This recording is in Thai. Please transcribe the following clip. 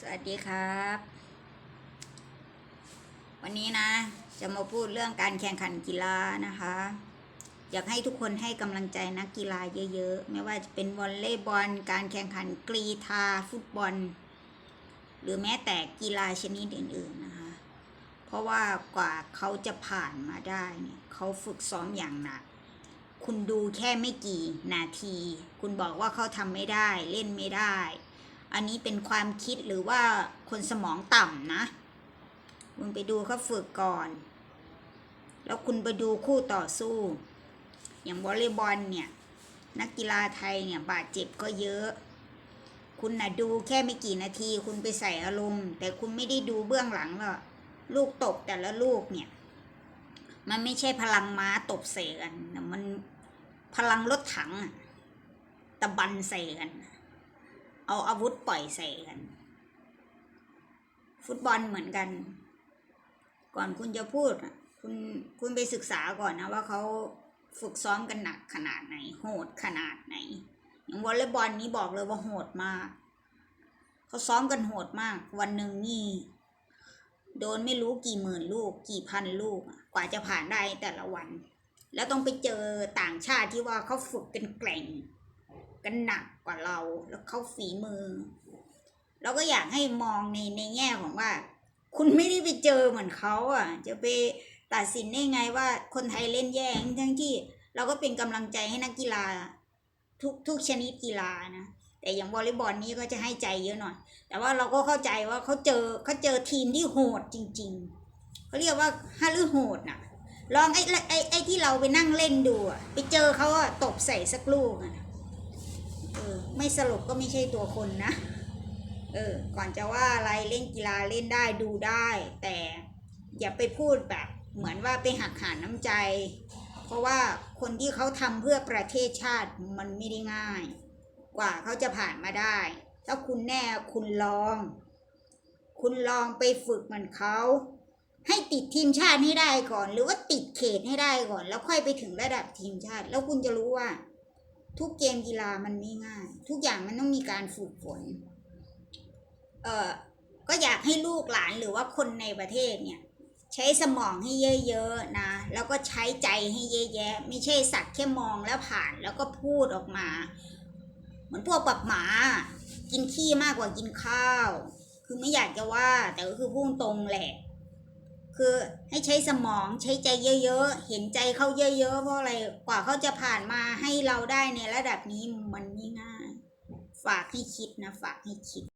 สวัสดีครับ วันนี้นะ จะมาพูดเรื่องการแข่งขันกีฬานะคะ อยากให้ทุกคนให้กำลังใจนักกีฬาเยอะๆ ไม่ว่าจะเป็นวอลเลย์บอล การแข่งขันกรีธาฟุตบอล หรือแม้แต่กีฬาชนิดอื่นๆนะคะ เพราะว่ากว่าเขาจะผ่านมาได้เนี่ยเขาฝึกซ้อมอย่างหนักคุณดูแค่ไม่กี่นาที คุณบอกว่าเขาทำไม่ได้เล่นไม่ได้ อันนี้เป็นความคิดหรือว่าคนสมองต่ำนะคุณไปดูเขาฝึกก่อน แล้วคุณไปดูคู่ต่อสู้ อย่างวอลเลย์บอลเนี่ย นักกีฬาไทยเนี่ยบาดเจ็บก็เยอะ คุณนะดูแค่ไม่กี่นาที คุณไปใส่อารมณ์ แต่คุณไม่ได้ดูเบื้องหลังหรอกลูกตกแต่ละลูกเนี่ย มันไม่ใช่พลังม้าตบเสกันนะมันพลังรถถังตะบันใส่กัน เอาอาวุธปล่อยใส่กัน ฟุตบอลเหมือนกัน ก่อนคุณจะพูดคุณคุณไปศึกษาก่อนนะว่าเขาฝึกซ้อมกันหนักขนาดไหน โหดขนาดไหน อย่างวอลเลย์บอลนี้บอกเลยว่าโหดมากเขาซ้อมกันโหดมาก วันหนึ่งนี่โดนไม่รู้กี่หมื่นลูก กี่พันลูกกว่าจะผ่านได้แต่ละวัน แล้วต้องไปเจอต่างชาติที่ว่าเขาฝึกกันแกร่ง กันหนักกว่าเรา แล้วเขาฝีมือ เราก็อยากให้มองในในแง่ของว่า คุณไม่ได้ไปเจอเหมือนเขาอะ จะไปตัดสินได้ไงว่าคนไทยเล่นแย่ทั้งที่เราก็เป็นกำลังใจให้นักกีฬา ทุกทุกชนิดกีฬานะแต่อย่างวอลเลย์บอลนี้ก็จะให้ใจเยอะหน่อย แต่ว่าเราก็เข้าใจว่าเขาเจอเขาเจอทีมที่โหดจริง ๆเขาเรียกว่าฮาลือโหดน่ะลองไอ้ไอ้ไอ้ที่เราไปนั่งเล่นดูอะไปเจอเขาอะตบใส่สักลูกอะ เออไม่สรุปก็ไม่ใช่ตัวคนนะ เออ ก่อนจะว่าอะไรเล่นกีฬาเล่นได้ดูได้ แต่อย่าไปพูดแบบ เหมือนว่าไปหักหานน้ำใจ เพราะว่าคนที่เขาทำเพื่อประเทศชาติมันไม่ได้ง่าย กว่าเขาจะผ่านมาได้ ถ้าคุณแน่คุณลอง คุณลองไปฝึกเหมือนเขาให้ติดทีมชาติให้ได้ก่อน หรือว่าติดเขตให้ได้ก่อน แล้วค่อยไปถึงระดับทีมชาติ แล้วคุณจะรู้ว่า ทุกเกมกีฬามันไม่ง่าย ทุกอย่างมันต้องมีการฝึกฝน เอ่อ ก็อยากให้ลูกหลานหรือว่าคนในประเทศเนี่ย ใช้สมองให้เยอะๆนะ แล้วก็ใช้ใจให้เยอะแยะ ไม่ใช่สักแค่มองแล้วผ่านแล้วก็พูดออกมา เหมือนพวกแบบหมา กินขี้มากกว่ากินข้าว คือไม่อยากจะว่า แต่ก็คือพูดตรงแหละ คือให้ใช้สมองใช้ใจเยอะๆ เห็นใจเขาเยอะๆ เพราะอะไรกว่าเขาจะผ่านมาให้เราได้ในระดับนี้มันไม่ง่าย ฝากให้คิดนะ ฝากให้คิด